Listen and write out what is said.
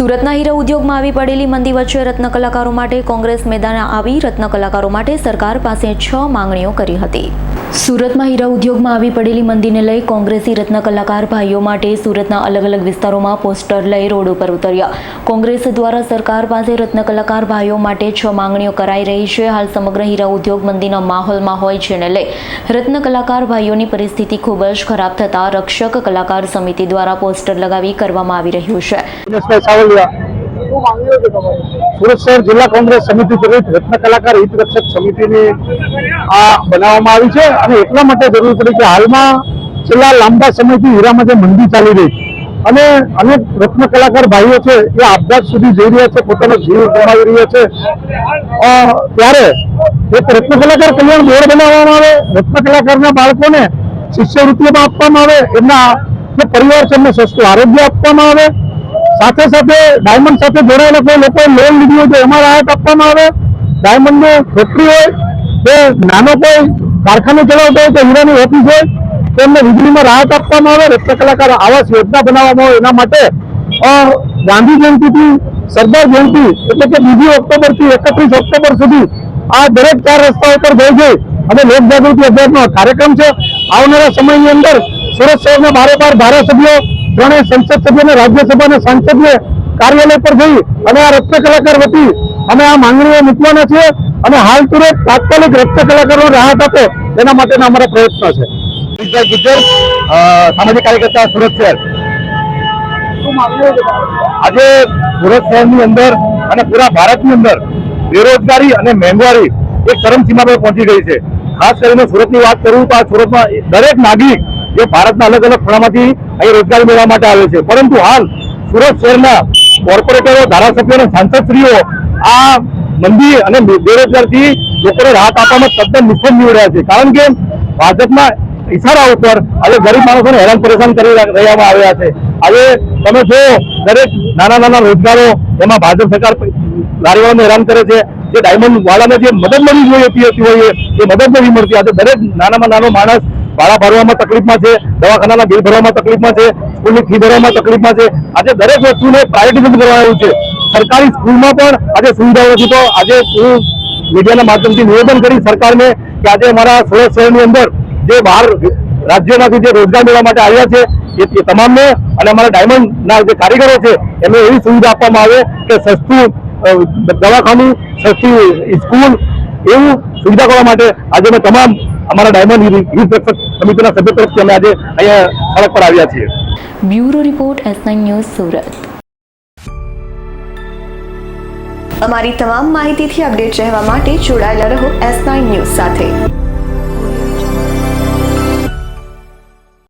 સુરતના હીરા ઉદ્યોગમાં આવી પડેલી મંદી વચ્ચે રત્ન કલાકારો માટે કોંગ્રેસ મેદાન આવી રત્ન કલાકારો માટે સરકાર પાસે છ માંગણીઓ કરી હતી. સુરતમાં હીરા ઉદ્યોગમાં આવી પડેલી મંદીને લઈ કોંગ્રેસી રત્ન કલાકાર ભાઈઓ માટે સુરતના અલગ અલગ વિસ્તારોમાં પોસ્ટર લઈ રોડ ઉપર ઉતર્યા. કોંગ્રેસ દ્વારા સરકાર પાસે રત્ન કલાકાર ભાઈઓ માટે છ માંગણીઓ કરાઈ રહી છે. હાલ સમગ્ર હીરા ઉદ્યોગ મંદીના માહોલમાં હોય જેને લઈ રત્ન કલાકાર ભાઈઓની પરિસ્થિતિ ખૂબ જ ખરાબ થતા રક્ષક કલાકાર સમિતિ દ્વારા પોસ્ટર લગાવી કરવામાં આવી રહ્યું છે. સુરત શહેર જિલ્લા કોંગ્રેસ સમિતિ પ્રેરિત રત્ન કલાકાર હિત રક્ષક સમિતિની આ બનાવવામાં આવી છે અને એટલા માટે જરૂર પડી કે હાલમાં છેલ્લા લાંબા સમયથી હીરામાં જે મંદી ચાલી રહી અને અનેક રત્ન કલાકાર ભાઈઓ છે એ આપઘાત સુધી જઈ રહ્યા છે, પોતાનો જીવ ગુમાવી રહ્યા છે. ત્યારે એક રત્ન કલાકાર કલ્યાણ બોર્ડ બનાવવામાં આવે, રત્ન કલાકારના બાળકોને શિષ્યવૃત્તિઓમાં આપવામાં આવે, એમના જે પરિવાર છે એમને સસ્તું આરોગ્ય આપવામાં આવે સાથે સાથે ડાયમંડ સાથે જોડાયેલા કોઈ લોકો લોન લીધી હોય તો એમાં રાહત આપવામાં આવે. ડાયમંડની ફેક્ટરી હોય, કે નાનો કોઈ કારખાનો ચલાવતો હોય કે હીરાની ઓફિસ હોય, તો એમને વીજળીમાં રાહત આપવામાં આવે. રસ્તા કલાકાર આવાસ યોજના બનાવવામાં આવે એના માટે. ગાંધી જયંતિથી સરદાર જયંતિ એટલે કે બીજી ઓક્ટોબરથી એકત્રીસ ઓક્ટોબર સુધી આ દરેક ચાર રસ્તા ઉપર જઈ જઈ અને લોકજાગૃતિ અભિયાનનો કાર્યક્રમ છે. આવનારા સમયની અંદર સુરત શહેરના બારે બાર ધારાસભ્યો ત્રણેય સંસદ સભ્ય અને રાજ્યસભા સાંસદને કાર્યાલય પર જઈ અને આ રત્ન કલાકાર વતી અમે આ માંગણીઓ મૂકવાના છીએ અને હાલ તુરંત તાત્કાલિક રત્ન કલાકારો રાહત આપે. એના માટેના અમારા પ્રયત્નો છે. સામાજિક કાર્યકર્તા સુરત શહેર. આજે સુરત શહેરની અંદર અને પૂરા ભારતની અંદર બેરોજગારી અને મોંઘવારી એક ચરમસીમા પર પહોંચી ગઈ છે. ખાસ કરીને સુરતની વાત કરું તો આ સુરતમાં દરેક નાગરિક જે ભારતના અલગ અલગ ખૂણામાંથી અહીં રોજગારી મેળવવા માટે આવે છે. પરંતુ હાલ સુરત શહેરના કોર્પોરેટરો, ધારાસભ્યો અને સાંસદશ્રીઓ આ મંદી અને બેરોજગારથી લોકોને રાહત આપવામાં તદ્દન નિષ્ફળ નીવડ્યા છે. કારણ કે ભાજપના ઇશારા ઉપર આજે ગરીબ માણસોને હેરાન પરેશાન કરી રહ્યા આવ્યા છે. આજે તમે જો દરેક નાના નાના રોજગારો એમાં ભાજપ સરકાર લારીવાળાને હેરાન કરે છે. જે ડાયમંડ વાળાને જે મદદ મળી જોઈએ હતી હોય એ મદદ નથી મળતી. આજે દરેક નાનામાં નાનો માણસ ભાડા ભરવામાં તકલીફમાં છે, દવાખાનાના બિલ ભરવામાં તકલીફમાં છે, સ્કૂલની ફી ભરવામાં તકલીફમાં છે. આજે દરેક વસ્તુને પ્રાયોરિટી કરવા આવ્યું છે. સરકારી સ્કૂલમાં પણ આજે સુવિધાઓ નથી, તો આજે હું મીડિયાના માધ્યમથી નિવેદન કરી સરકારને કે આજે અમારા સુરત શહેરની અંદર જે બહાર રાજ્યોમાંથી જે રોજગાર મેળવવા માટે આવ્યા છે, એ તમામને અને અમારા ડાયમંડના જે કારીગરો છે, એમને એવી સુવિધા આપવામાં આવે કે સસ્તું દવાખાનું, સસ્તી સ્કૂલ એવું સુવિધા કરવા માટે આજે અમે તમામ અમારા ડાયમંડ યુથ રક્ષક સમિતિના સભ્ય તરફથી અમે આજે અહીંયા સડક પર આવ્યા છીએ. Bureau report S news Surat. અમારી તમામ માહિતીથી અપડેટ રહેવા માટે જોડાયેલા રહો એસ નાઇન ન્યૂઝ સાથે.